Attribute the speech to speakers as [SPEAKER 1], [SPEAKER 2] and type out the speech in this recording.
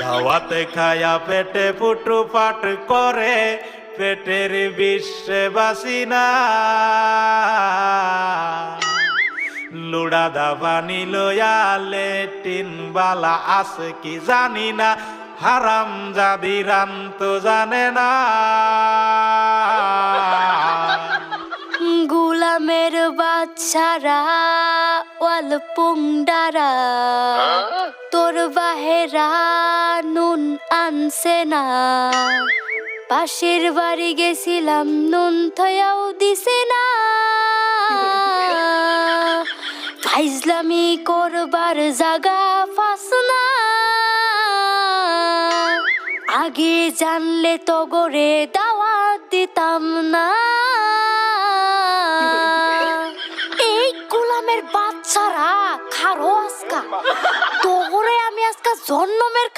[SPEAKER 1] দাওয়াতে খায়া পেটে ফুটু পাট করে পেটের বিশ্বে বাসিনা লুড়া দাবানি লয়া লেটিন বালা আছে কি জানি না হারাম জাদিরান তো জানে না।
[SPEAKER 2] গুলামের বাচ্চারা ওয়াল পুংডারা। তোর নুন আনছে না। পাশের বাড়ি গেছিলাম, নুন থয়াও দিছে না। ফাইজলামি করবার জাগা ফাঁস না। আগে জানলে তো গরে দাওয়াত দিতাম না। এই গোলামের বাচ্চারা খারো আজকা। আজকা জন্মের